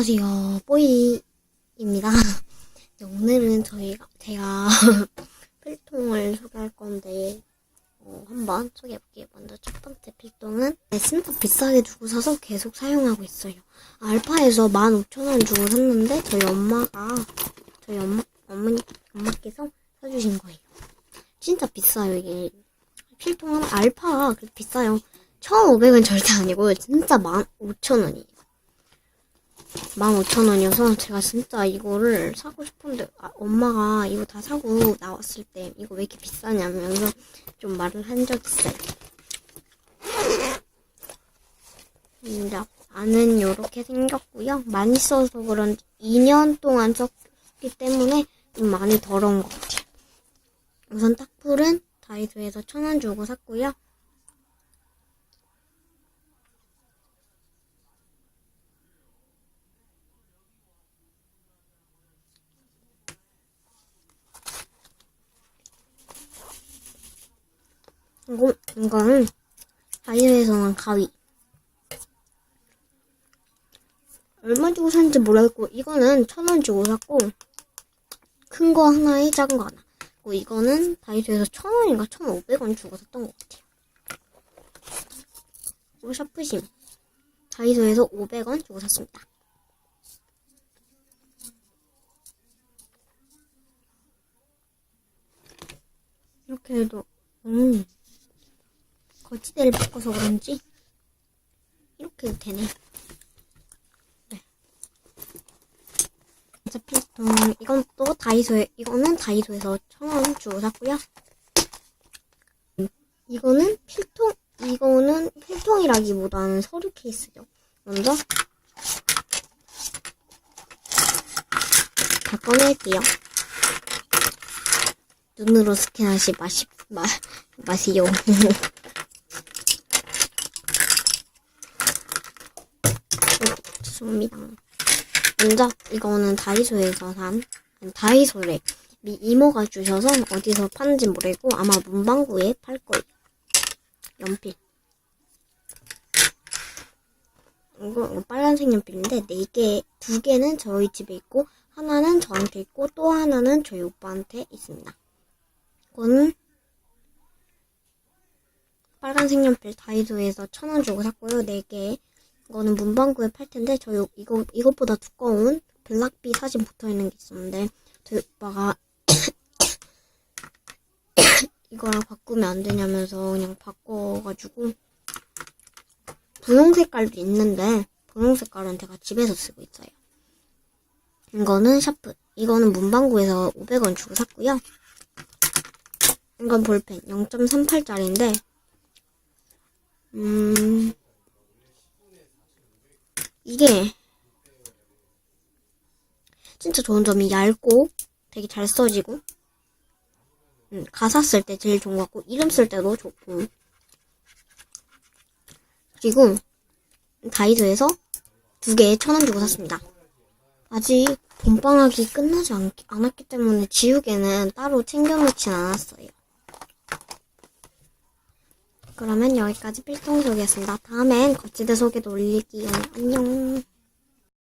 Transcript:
안녕하세요. 뽀이입니다. 네, 오늘은 저희가, 제가 필통을 소개할 건데, 어, 한번 소개해볼게요. 먼저 첫 번째 필통은 네, 진짜 비싸게 주고 사서 계속 사용하고 있어요. 알파에서 15,000원 주고 샀는데, 저희 엄마가, 저희 엄마, 어머니, 엄마께서 사주신 거예요. 진짜 비싸요, 이게. 필통은 알파, 그래도 비싸요. 1,500원 절대 아니고, 진짜 15,000원이에요. 15,000원이어서 제가 진짜 이거를 사고 싶은데 아, 엄마가 이거 다 사고 나왔을 때 이거 왜 이렇게 비싸냐면서 좀 말을 한 적 있어요. 근데 안은 이렇게 생겼고요. 많이 써서 그런지 2년 동안 썼기 때문에 좀 많이 더러운 것 같아요. 우선 딱풀은 다이소에서 1,000원 주고 샀고요. 이거, 이거는 다이소에서는 가위. 얼마 주고 샀는지 모르겠고, 이거는 천 원 주고 샀고, 큰 거 하나에 작은 거 하나. 그리고 이거는 다이소에서 천 원인가 천 오백 원 주고 샀던 것 같아요. 그리고 샤프심. 다이소에서 500원 주고 샀습니다. 이렇게 해도, 음. 거치대를 바꿔서 그런지 이렇게 되네. 네. 어차피 음, 이건 또 다이소에 이거는 다이소에서 천원 주고 샀고요. 음, 이거는 필통 이거는 필통이라기보다는 서류 케이스죠. 먼저 다 꺼낼게요. 눈으로 스캔하시 마시 마 마시요. 죄송합니다. 먼저 이거는 다이소에서 산 다이소래 미 이모가 주셔서 어디서 파는지 모르고 아마 문방구에 팔 거예요. 연필. 이거 빨간색 연필인데 네 개, 두 개는 저희 집에 있고 하나는 저한테 있고 또 하나는 저희 오빠한테 있습니다. 이거는 빨간색 연필 다이소에서 천 원 주고 샀고요. 네 개. 이거는 문방구에 팔 텐데 저희 이거 이것보다 두꺼운 블락비 사진 붙어 있는 게 있었는데 저희 오빠가 이거랑 바꾸면 안 되냐면서 그냥 바꿔가지고 분홍 색깔도 있는데 분홍 색깔은 제가 집에서 쓰고 있어요. 이거는 샤프. 이거는 문방구에서 500원 주고 샀고요. 이건 볼펜 0.38짜리인데 음 이게 진짜 좋은 점이 얇고 되게 잘 써지고 음, 가사 쓸 때 제일 좋은 것 같고 이름 쓸 때도 좋고 그리고 다이소에서 두 개에 천 원 주고 샀습니다. 아직 봄방학이 끝나지 않, 않았기 때문에 지우개는 따로 챙겨놓진 않았어요. 그러면 여기까지 필통 소개했습니다. 다음엔 거치대 소개도 올릴게요. 안녕.